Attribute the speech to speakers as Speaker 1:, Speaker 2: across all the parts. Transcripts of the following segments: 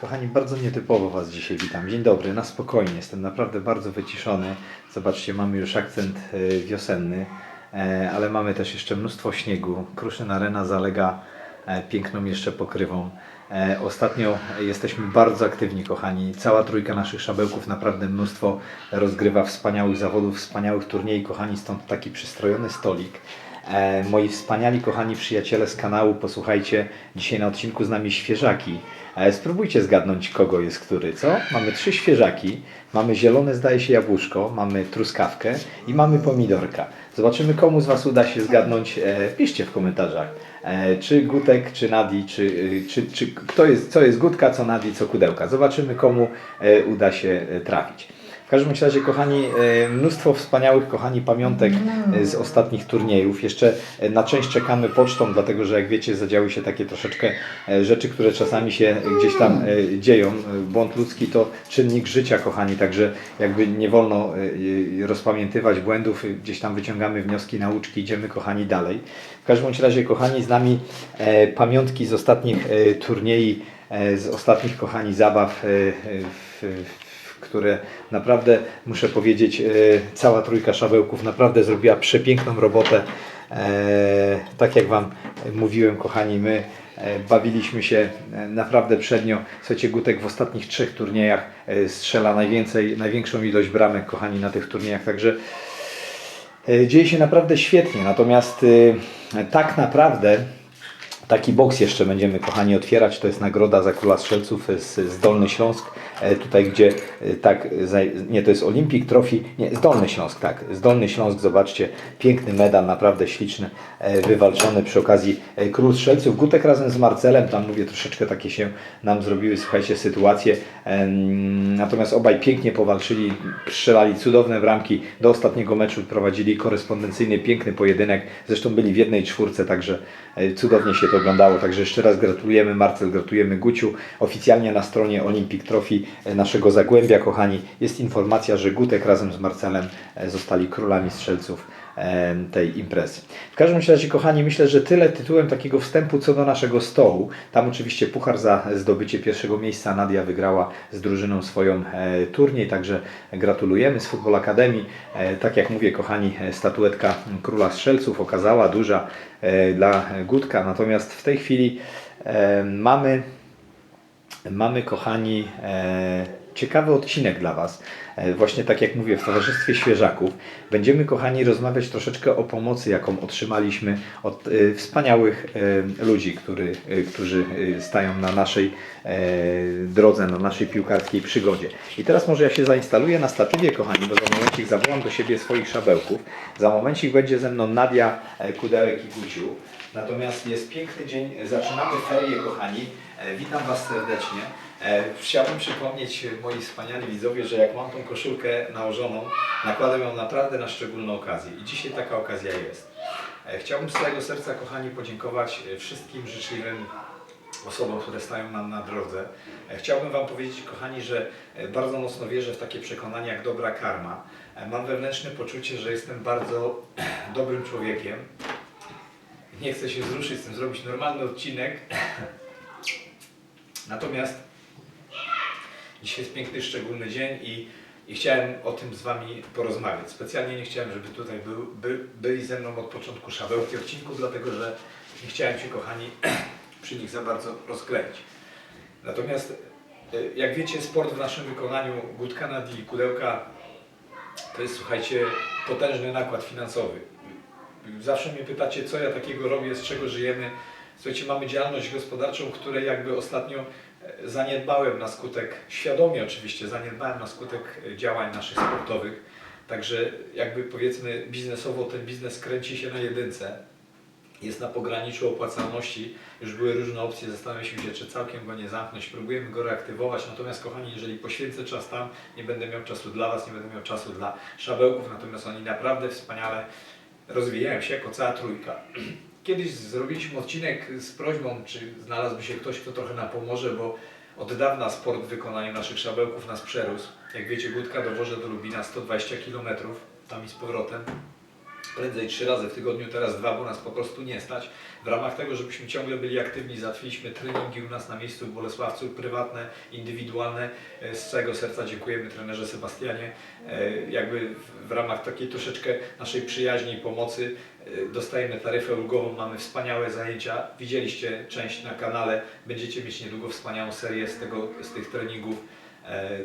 Speaker 1: Kochani, bardzo nietypowo Was dzisiaj witam. Dzień dobry, na spokojnie. Jestem naprawdę bardzo wyciszony. Zobaczcie, mamy już akcent e, wiosenny, e, ale mamy też jeszcze mnóstwo śniegu. Kruszyn Arena zalega e, piękną jeszcze pokrywą. Ostatnio jesteśmy bardzo aktywni, kochani. Cała trójka naszych szabełków naprawdę mnóstwo rozgrywa wspaniałych zawodów, wspaniałych turniejów, kochani. Stąd taki przystrojony stolik. E, moi wspaniali, kochani przyjaciele z kanału, posłuchajcie, dzisiaj na odcinku z nami świeżaki. E, spróbujcie zgadnąć, kogo jest który, co? Mamy trzy świeżaki, mamy zielone, zdaje się, jabłuszko, mamy truskawkę i mamy pomidorka. Zobaczymy, komu z Was uda się zgadnąć. E, piszcie w komentarzach, czy Gutek, czy Nadi, czy, czy, czy kto jest, co jest Gutka, co Nadi, co Kudełka. Zobaczymy, komu uda się trafić. W każdym razie, kochani, e, mnóstwo wspaniałych, kochani, pamiątek e, z ostatnich turniejów. Jeszcze e, na część czekamy pocztą, dlatego że jak wiecie, zadziały się takie troszeczkę rzeczy, które czasami się gdzieś tam dzieją. Błąd ludzki to czynnik życia, kochani, także jakby nie wolno rozpamiętywać błędów, gdzieś tam wyciągamy wnioski, nauczki, idziemy, kochani, dalej. W każdym razie, kochani, z nami pamiątki z ostatnich turniej, z ostatnich, kochani, zabaw w które naprawdę, muszę powiedzieć, e, cała trójka szabełków naprawdę zrobiła przepiękną robotę. E, Tak jak Wam mówiłem, kochani, my e, bawiliśmy się naprawdę przednio. Słuchajcie, Gutek w ostatnich trzech turniejach strzela najwięcej, największą ilość bramek, kochani, na tych turniejach, także dzieje się naprawdę świetnie. Natomiast tak naprawdę Taki boks jeszcze będziemy, kochani, otwierać. To jest nagroda za króla strzelców z, Dolny Śląsk. E, tutaj, gdzie e, tak, nie, to jest Olimpik Trophy, nie, z Dolny Śląsk, tak, z Dolny Śląsk, zobaczcie, piękny medal, naprawdę śliczny, e, wywalczony przy okazji król strzelców. Gutek razem z Marcelem, tam mówię, troszeczkę takie się nam zrobiły, słuchajcie, sytuacje. Natomiast obaj pięknie powalczyli, strzelali cudowne bramki. Do ostatniego meczu prowadzili korespondencyjny, piękny pojedynek. Zresztą byli w jednej czwórce, także cudownie się to oglądało. Także jeszcze raz gratulujemy Marcel, gratulujemy Guciu. Oficjalnie na stronie Olympic Trophy e, naszego Zagłębia, kochani, jest informacja, że Gutek razem z Marcelem e, zostali królami strzelców tej imprezy. W każdym razie, kochani, myślę, że tyle tytułem takiego wstępu co do naszego stołu. Tam oczywiście puchar za zdobycie pierwszego miejsca Nadia wygrała z drużyną swoją e, turniej, także gratulujemy z Football Akademii. E, tak jak mówię, kochani, e, statuetka króla strzelców okazała duża dla Gutka, natomiast w tej chwili mamy Mamy, kochani, ciekawy odcinek dla Was. E, właśnie tak jak mówię, w Towarzystwie Świeżaków. Będziemy, kochani, rozmawiać troszeczkę o pomocy, jaką otrzymaliśmy od e, wspaniałych e, ludzi, który, którzy stają na naszej drodze, na naszej piłkarskiej przygodzie. I teraz może ja się zainstaluję na statywie, kochani, bo za momencik zawołam do siebie swoich szabełków. Za momencik będzie ze mną Nadia Kudełek i Guciu. Natomiast jest piękny dzień, zaczynamy ferie, kochani. Witam Was serdecznie. E, Chciałbym przypomnieć moi wspaniali widzowie, że jak mam tą koszulkę nałożoną, nakładam ją naprawdę na szczególną okazję. I dzisiaj taka okazja jest. E, Chciałbym z całego serca, kochani, podziękować e, wszystkim życzliwym osobom, które stają nam na drodze. Chciałbym Wam powiedzieć, kochani, że bardzo mocno wierzę w takie przekonania jak dobra karma. Mam wewnętrzne poczucie, że jestem bardzo dobrym człowiekiem. Nie chcę się wzruszyć, chcę zrobić normalny odcinek. Natomiast dzisiaj jest piękny, szczególny dzień i, i chciałem o tym z Wami porozmawiać. Specjalnie nie chciałem, żeby tutaj był, by, byli ze mną od początku szabełki odcinku, dlatego że nie chciałem się, kochani, przy nich za bardzo rozkleić. Natomiast, y, jak wiecie, sport w naszym wykonaniu Gutka Nadi i Kudełka to jest, słuchajcie, potężny nakład finansowy. Zawsze mnie pytacie, co ja takiego robię, z czego żyjemy. Słuchajcie, mamy działalność gospodarczą, której jakby ostatnio zaniedbałem na skutek, świadomie oczywiście, zaniedbałem na skutek e, działań naszych sportowych. Także jakby powiedzmy biznesowo ten biznes kręci się na jedynce. Jest na pograniczu opłacalności. Już były różne opcje, zastanawialiśmy się, czy całkiem go nie zamknąć. Próbujemy go reaktywować. Natomiast kochani, jeżeli poświęcę czas tam, nie będę miał czasu dla Was, nie będę miał czasu dla szabełków. Natomiast oni naprawdę wspaniale rozwijają się jako cała trójka. Kiedyś zrobiliśmy odcinek z prośbą, czy znalazłby się ktoś, kto trochę nam pomoże, bo od dawna sport w wykonaniu naszych szabełków nas przerósł. Jak wiecie, Gutka dowożę do Lubina 120 km, tam i z powrotem. Prędzej trzy razy w tygodniu, teraz dwa, bo nas po prostu nie stać. W ramach tego, żebyśmy ciągle byli aktywni, załatwiliśmy treningi u nas na miejscu w Bolesławcu, prywatne, indywidualne. E, Z całego serca dziękujemy trenerze Sebastianie. E, Jakby w- ramach takiej troszeczkę naszej przyjaźni i pomocy e, dostajemy taryfę ulgową, mamy wspaniałe zajęcia. Widzieliście część na kanale, będziecie mieć niedługo wspaniałą serię z, tego, z tych treningów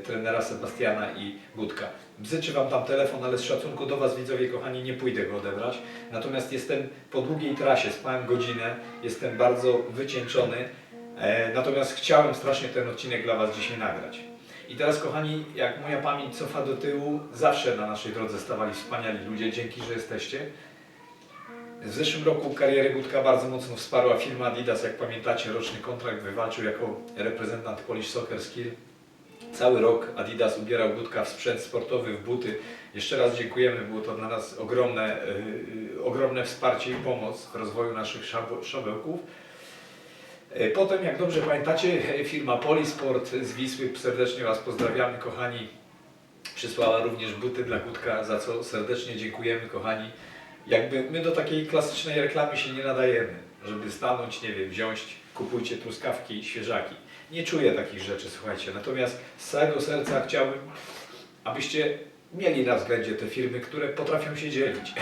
Speaker 1: trenera Sebastiana i Budka. Bzyczy Wam tam telefon, ale z szacunku do Was widzowie kochani nie pójdę go odebrać. Natomiast jestem po długiej trasie, spałem godzinę, jestem bardzo wycieńczony. E, natomiast chciałem strasznie ten odcinek dla Was dzisiaj nagrać. I teraz kochani, jak moja pamięć cofa do tyłu, zawsze na naszej drodze stawali wspaniali ludzie, dzięki, że jesteście. W zeszłym roku karierę Gutka bardzo mocno wsparła firma Adidas, jak pamiętacie, roczny kontrakt wywalczył jako reprezentant Polish Soccer Skill. Cały rok Adidas ubierał Gutka w sprzęt sportowy, w buty. Jeszcze raz dziękujemy, było to dla nas ogromne, yy, ogromne wsparcie i pomoc w rozwoju naszych szabełków. Yy, Potem, jak dobrze pamiętacie, firma Polisport z Wisły, serdecznie Was pozdrawiamy, kochani. Przysłała również buty dla Gutka, za co serdecznie dziękujemy, kochani. Jakby my do takiej klasycznej reklamy się nie nadajemy, żeby stanąć, nie wiem, wziąć, kupujcie truskawki, świeżaki. Nie czuję takich rzeczy, słuchajcie. Natomiast z całego serca chciałbym, abyście mieli na względzie te firmy, które potrafią się dzielić.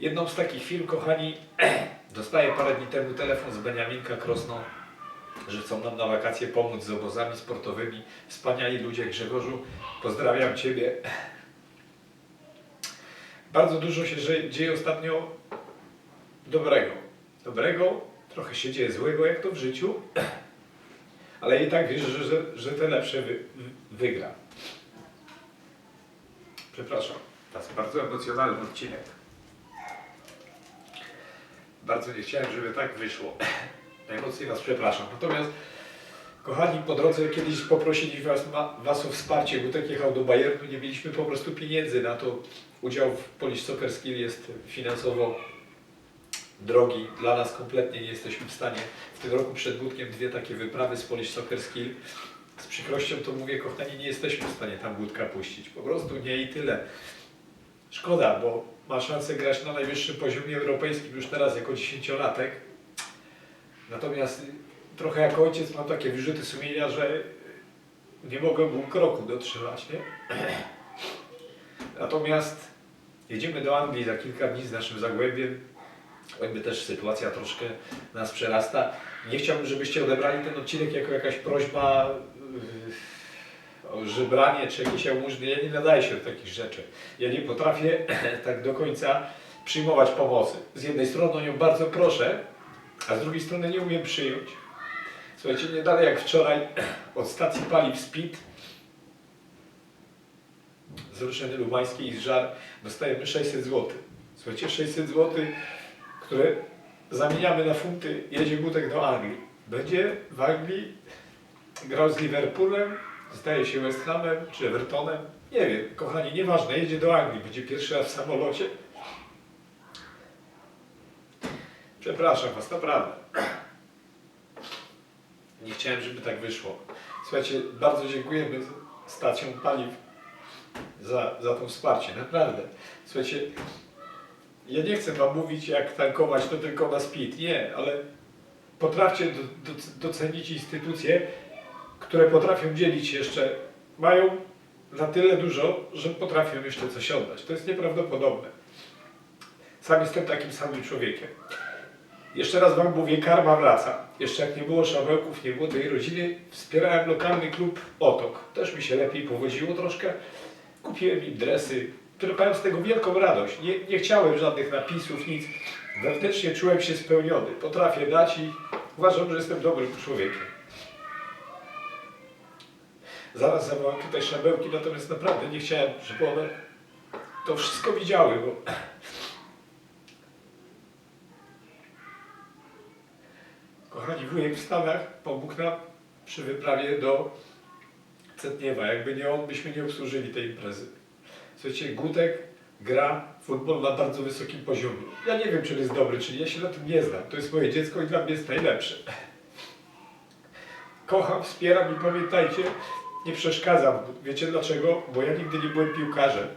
Speaker 1: Jedną z takich firm, kochani, dostaję parę dni temu telefon z Beniaminka Krosno, że chcą nam na wakacje pomóc z obozami sportowymi. Wspaniali ludzie, Grzegorzu, pozdrawiam Ciebie. Bardzo dużo się dzieje ostatnio dobrego. Dobrego, trochę się dzieje złego, jak to w życiu, ale i tak wierzę, że, że, że te lepsze wy, wy, wygra. Przepraszam, to jest bardzo emocjonalny odcinek. Bardzo nie chciałem, żeby tak wyszło. Najmocniej Was przepraszam. Natomiast, kochani, po drodze kiedyś poprosili was, was o wsparcie. Gutek jechał do Bayernu, nie mieliśmy po prostu pieniędzy na to. Udział w Polish Soccer Skill jest finansowo drogi. Dla nas kompletnie nie jesteśmy w stanie. W tym roku przed Gutkiem dwie takie wyprawy z Polish Soccer Skill. Z przykrością to mówię, kochani, nie jesteśmy w stanie tam Gutka puścić. Po prostu nie i tyle. Szkoda, bo ma szansę grać na najwyższym poziomie europejskim już teraz jako dziesięciolatek. Natomiast trochę jako ojciec mam takie wyrzuty sumienia, że nie mogę mu kroku dotrzymać, nie? Natomiast jedziemy do Anglii za kilka dni z naszym zagłębiem. Jakby też sytuacja troszkę nas przerasta. Nie chciałbym, żebyście odebrali ten odcinek jako jakaś prośba yy, o żebranie czy jakieś jałmużny. Ja nie nadaję się do takich rzeczy. Ja nie potrafię tak do końca przyjmować pomocy. Z jednej strony o nią bardzo proszę, a z drugiej strony nie umiem przyjąć. Słuchajcie, nie dalej jak wczoraj od stacji paliw Speed z Ruszyny Lubańskiej i z Żar dostajemy 600 zł. Słuchajcie, 600 zł, które zamieniamy na funty, jedzie Gutek do Anglii. Będzie w Anglii grał z Liverpoolem, zdaje się West Hamem czy Evertonem. Nie wiem, kochani, nieważne, jedzie do Anglii, będzie pierwszy raz w samolocie. Przepraszam Was, naprawdę. Nie chciałem, żeby tak wyszło. Słuchajcie, bardzo dziękujemy stacjom paliw za, za to wsparcie, naprawdę. Słuchajcie, ja nie chcę Wam mówić, jak tankować to tylko na speed. Nie, ale potrafcie do, do, docenić instytucje, które potrafią dzielić jeszcze, mają na tyle dużo, że potrafią jeszcze coś oddać. To jest nieprawdopodobne. Sam jestem takim samym człowiekiem. Jeszcze raz Wam mówię, karma wraca. Jeszcze jak nie było szabełków, nie było tej rodziny, wspierałem lokalny klub Otok. Też mi się lepiej powodziło troszkę. Kupiłem im dresy, czerpałem z tego wielką radość. Nie, nie chciałem żadnych napisów, nic. Wewnętrznie czułem się spełniony. Potrafię dać i uważam, że jestem dobrym człowiekiem. Zaraz zawołam tutaj szabełki, natomiast naprawdę nie chciałem, żeby one to wszystko widziały, bo Kochani, wujek w Stanach pomógł nam przy wyprawie do Cetniewa. Jakby nie on, byśmy nie obsłużyli tej imprezy. Słuchajcie, Gutek gra futbol na bardzo wysokim poziomie. Ja nie wiem, czy on jest dobry, czy nie. Ja się na tym nie znam. To jest moje dziecko i dla mnie jest najlepsze. Kocham, wspieram i pamiętajcie, nie przeszkadzam. Wiecie dlaczego? Bo ja nigdy nie byłem piłkarzem.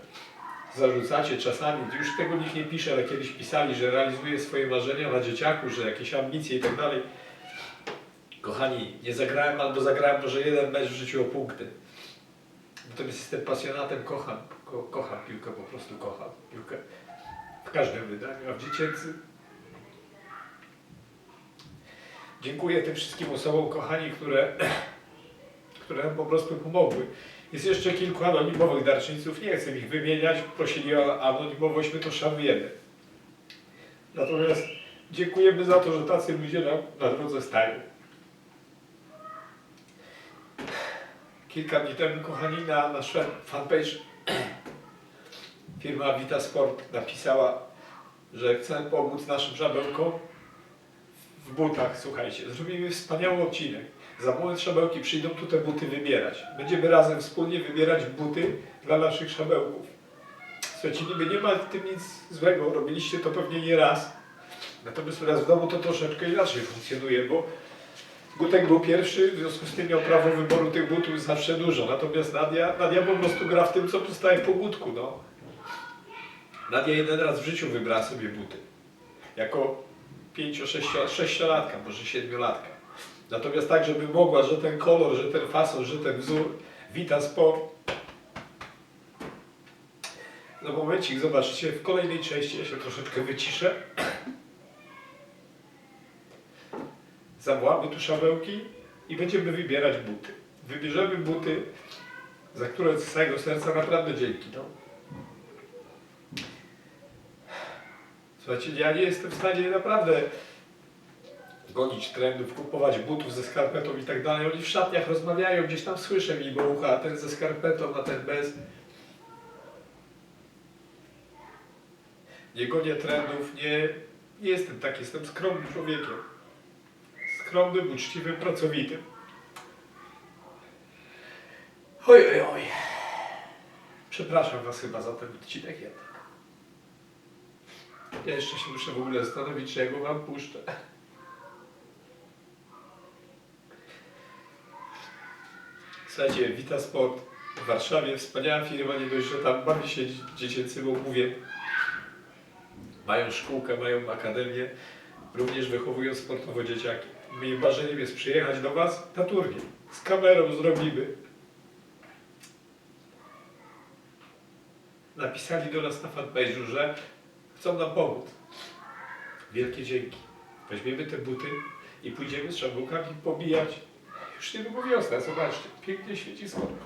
Speaker 2: zarzucacie czasami, już tego nikt nie pisze, ale kiedyś pisali, że realizuje swoje marzenia na dzieciaku, że jakieś ambicje i tak dalej. Kochani, nie zagrałem albo zagrałem może jeden mecz w życiu o punkty. Natomiast jestem pasjonatem, kocham, ko, kocham piłkę, po prostu kocham piłkę. W każdym wydaniu, a w dziecięcym Dziękuję tym wszystkim osobom, kochani, które, które nam po prostu pomogły. Jest jeszcze kilku anonimowych darczyńców, nie chcę ich wymieniać, prosili o anonimowość, my to szanujemy. Natomiast dziękujemy za to, że tacy ludzie nam na drodze stają. Kilka dni temu, kochani, na nasz fanpage firma Vita Sport napisała, że chce pomóc naszym żabełkom w butach, słuchajcie, zrobimy wspaniały odcinek. Za moment szabełki przyjdą tu te buty wybierać. Będziemy razem wspólnie wybierać buty dla naszych szabełków. Słuchajcie, niby nie ma w tym nic złego, robiliście to pewnie nie raz. Natomiast nas w domu to troszeczkę inaczej funkcjonuje, bo Gutek był pierwszy, w związku z tym miał prawo wyboru tych butów zawsze dużo. Natomiast Nadia, Nadia po prostu gra w tym, co dostaje po Gutku, no. Nadia jeden raz w życiu wybrała sobie buty. Jako 5-6-latka, może 7-latka. Natomiast tak, żeby mogła, że ten kolor, że ten fason, że ten wzór, Vita Sport. No momencik, zobaczcie, w kolejnej części ja się troszeczkę wyciszę. Zawołamy tu szabełki i będziemy wybierać buty. Wybierzemy buty, za które z całego serca naprawdę dzięki. No. Słuchajcie, ja nie jestem w stanie naprawdę gonić trendów, kupować butów ze skarpetą i tak dalej. Oni w szatniach rozmawiają, gdzieś tam słyszę mimo ucha, a ten ze skarpetą, a ten bez. Nie gonię trendów, nie, nie jestem taki, jestem skromnym człowiekiem. Skromnym, uczciwym, pracowitym. Oj, oj, oj. Przepraszam Was chyba za ten odcinek jednak. Ja jeszcze się muszę w ogóle zastanowić, czy ja go wam puszczę. Słuchajcie, Vita Sport w Warszawie, wspaniała firma, nie dość, że tam bawi się dzie- dziecięcym omówieniem. Mają szkółkę, mają akademię, również wychowują sportowo dzieciaki. Moim marzeniem jest przyjechać do Was na turniej. Z kamerą zrobimy. Napisali do nas na fanpage'u, że chcą nam pomóc. Wielkie dzięki. Weźmiemy te buty i pójdziemy z szabłkami pobijać. Już niedługo wiosna, zobaczcie, pięknie świeci słonko.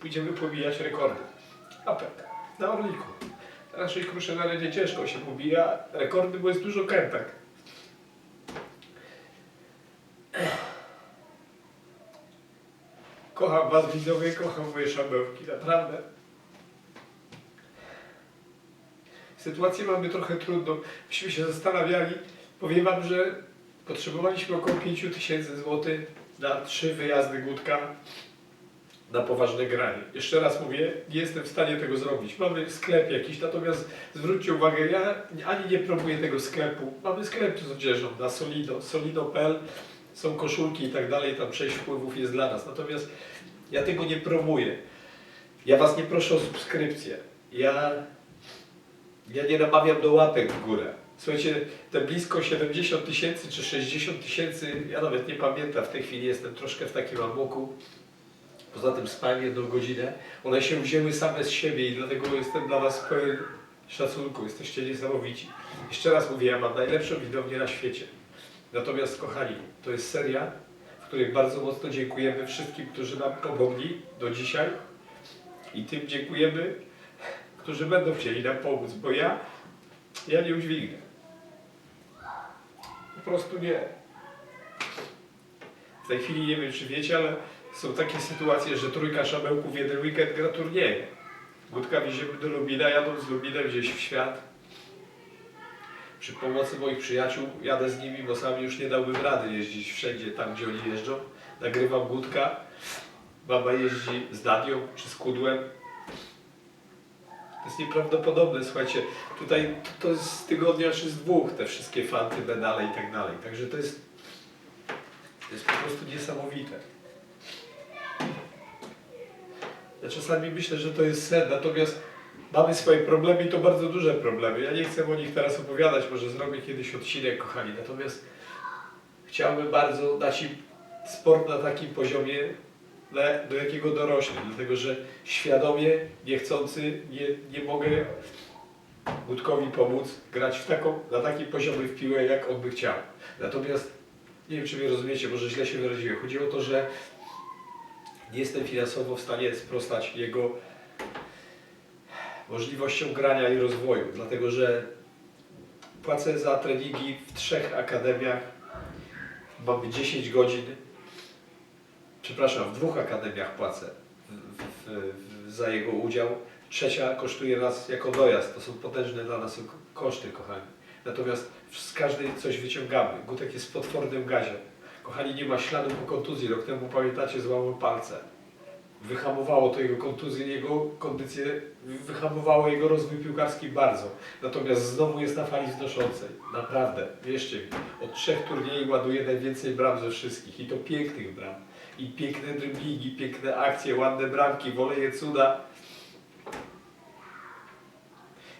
Speaker 2: Pójdziemy pobijać rekordy. Apek, na Orliku. Na naszej krusze na nie ciężko się pobija rekordy, bo jest dużo kępek. Kocham Was widzowie, kocham moje szabełki, naprawdę. Sytuację mamy trochę trudną. Myśmy się zastanawiali. Powiem Wam, że potrzebowaliśmy około 5 tysięcy złotych na trzy wyjazdy Gutka na poważne granie. Jeszcze raz mówię, nie jestem w stanie tego zrobić. Mamy sklep jakiś, natomiast zwróćcie uwagę, ja ani nie promuję tego sklepu. Mamy sklep z odzieżą na Solido, solido.pl, są koszulki i tak dalej, tam część wpływów jest dla nas. Natomiast ja tego nie promuję. Ja Was nie proszę o subskrypcję. Ja ja nie namawiam do łapek w górę. Słuchajcie, te blisko 70 tysięcy czy 60 tysięcy, ja nawet nie pamiętam, w tej chwili jestem troszkę w takim amoku. Poza tym spałem jedną godzinę. One się wzięły same z siebie i dlatego jestem dla Was pełen szacunku. Jesteście niesamowici. Jeszcze raz mówię, ja mam najlepszą widownię na świecie. Natomiast kochani, to jest seria, w której bardzo mocno dziękujemy wszystkim, którzy nam pomogli do dzisiaj. I tym dziękujemy, którzy będą chcieli nam pomóc, bo ja, ja nie udźwignę. Po prostu nie. W tej chwili nie wiem, czy wiecie, ale są takie sytuacje, że trójka szabełków jeden weekend gra turnieje. Gutka wieziemy do Lubina, jadą z Lubinem gdzieś w świat. Przy pomocy moich przyjaciół jadę z nimi, bo sam już nie dałbym rady jeździć wszędzie tam, gdzie oni jeżdżą. Nagrywam Gutka. Baba jeździ z Danią czy z Kudłem. Jest nieprawdopodobne, słuchajcie. Tutaj to jest z tygodnia czy z dwóch te wszystkie fanty, medale i tak dalej. Także to jest, to jest po prostu niesamowite. Ja czasami myślę, że to jest sen, natomiast mamy swoje problemy i to bardzo duże problemy. Ja nie chcę o nich teraz opowiadać, może zrobię kiedyś odcinek, kochani. Natomiast chciałbym bardzo dać im sport na takim poziomie, do jakiego dorośli, dlatego że świadomie, niechcący, nie, nie mogę Budkowi pomóc grać w taką, na takim poziomie w piłę, jak on by chciał. Natomiast, nie wiem czy mnie rozumiecie, może źle się wyraziłem. Chodzi o to, że nie jestem finansowo w stanie sprostać jego możliwościom grania i rozwoju, dlatego że płacę za treningi w trzech akademiach, mamy 10 godzin, przepraszam, w dwóch akademiach płacę w, w, w, za jego udział. Trzecia kosztuje nas jako dojazd, to są potężne dla nas koszty, kochani. Natomiast z każdej coś wyciągamy. Gutek jest potwornym gazie. Kochani, nie ma śladu po kontuzji. Rok temu, pamiętacie, złamał palce wyhamowało to jego kontuzję, jego kondycję, wyhamowało jego rozwój piłkarski bardzo. Natomiast znowu jest na fali wznoszącej. Naprawdę, wierzcie mi. Od trzech turniejów ładuje najwięcej bram ze wszystkich i to pięknych bram. I piękne driblingi, piękne akcje, ładne bramki, woleje cuda.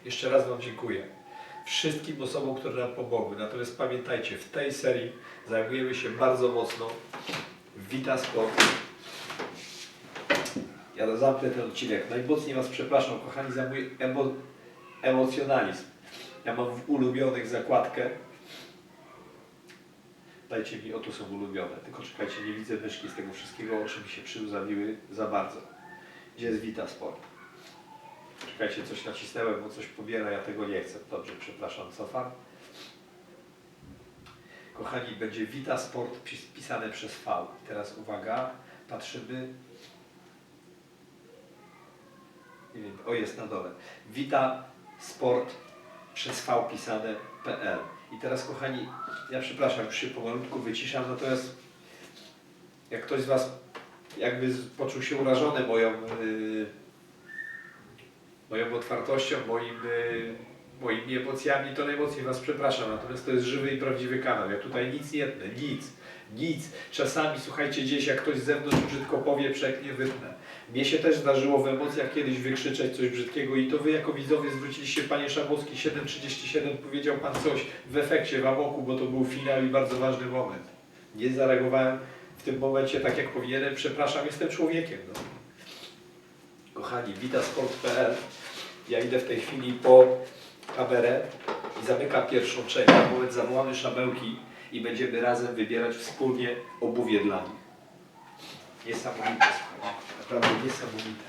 Speaker 2: Jeszcze raz Wam dziękuję. Wszystkim osobom, które nam pomogły. Natomiast pamiętajcie, w tej serii zajmujemy się bardzo mocno Vita Sport. Ja zamknę ten odcinek. Najmocniej Was przepraszam, kochani, za mój emo emocjonalizm. Ja mam w ulubionych zakładkę. Dajcie mi, o tu są ulubione. Tylko czekajcie, nie widzę myszki z tego wszystkiego, oczy mi się przyłzawiły za bardzo. Gdzie jest Vita Sport? Czekajcie, coś nacisnąłem, bo coś pobiera, ja tego nie chcę. Dobrze, przepraszam, cofam. Kochani, będzie Vita Sport pis- pisane przez V. Teraz uwaga, patrzymy. Nie wiem, o jest na dole. Wita Sport przez V pisane.pl. I teraz kochani, ja przepraszam, już się pomalutku wyciszam, natomiast jak ktoś z Was jakby poczuł się urażony moją, yy, moją otwartością, moim, yy, moimi emocjami, to najmocniej Was przepraszam, natomiast to jest żywy i prawdziwy kanał. Ja tutaj nic nie nic, nic. Czasami, słuchajcie, gdzieś jak ktoś z zewnątrz brzydko powie, przeknie, wytnę. Mnie się też zdarzyło w emocjach kiedyś wykrzyczeć coś brzydkiego i to Wy jako widzowie zwróciliście, Panie Szabowski 737, powiedział Pan coś w efekcie, w amoku, bo to był finał i bardzo ważny moment. Nie zareagowałem w tym momencie tak jak powinienem, przepraszam, jestem człowiekiem. No. Kochani, witasport.pl Ja idę w tej chwili po kamerę i zamykam pierwszą część. Moment zawołamy szabełki i będziemy razem wybierać wspólnie obuwie dla nich. Niesamowite. Naprawdę niesamowite.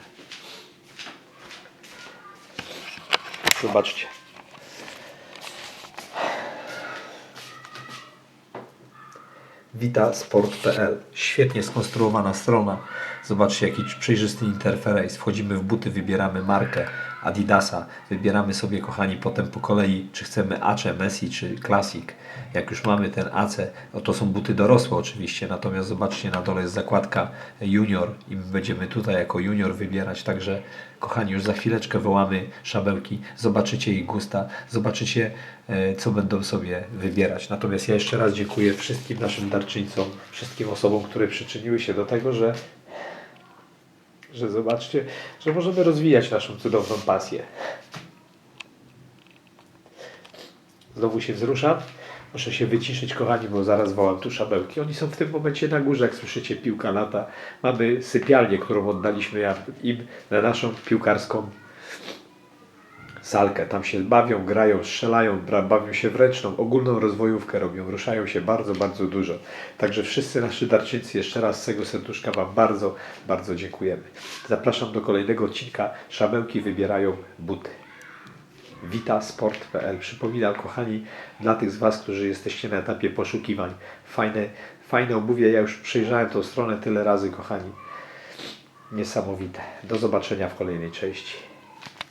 Speaker 2: Zobaczcie. Witasport.pl Świetnie skonstruowana strona. Zobaczcie jaki przejrzysty interfejs. Wchodzimy w buty, wybieramy markę Adidasa. Wybieramy sobie, kochani, potem po kolei, czy chcemy Ace, Messi, czy Classic. Jak już mamy ten AC, no to są buty dorosłe oczywiście, natomiast zobaczcie, na dole jest zakładka Junior i my będziemy tutaj jako Junior wybierać. Także, kochani, już za chwileczkę wołamy szabełki, zobaczycie ich gusta, zobaczycie, e, co będą sobie wybierać. Natomiast ja jeszcze raz dziękuję wszystkim naszym darczyńcom, wszystkim osobom, które przyczyniły się do tego, że że zobaczcie, że możemy rozwijać naszą cudowną pasję. Znowu się wzruszam. Muszę się wyciszyć, kochani, bo zaraz wołam tu szabełki. Oni są w tym momencie na górze, jak słyszycie, piłka lata. Mamy sypialnię, którą oddaliśmy im na naszą piłkarską salkę. Tam się bawią, grają, strzelają, bawią się w ręczną, ogólną rozwojówkę robią, ruszają się bardzo, bardzo dużo. Także wszyscy nasi darczyńcy, jeszcze raz z tego serduszka Wam bardzo, bardzo dziękujemy. Zapraszam do kolejnego odcinka. Szabełki wybierają buty. Witasport.pl Przypominam, kochani, dla tych z Was, którzy jesteście na etapie poszukiwań, fajne, fajne obuwie. Ja już przejrzałem tą stronę tyle razy, kochani. Niesamowite. Do zobaczenia w kolejnej części.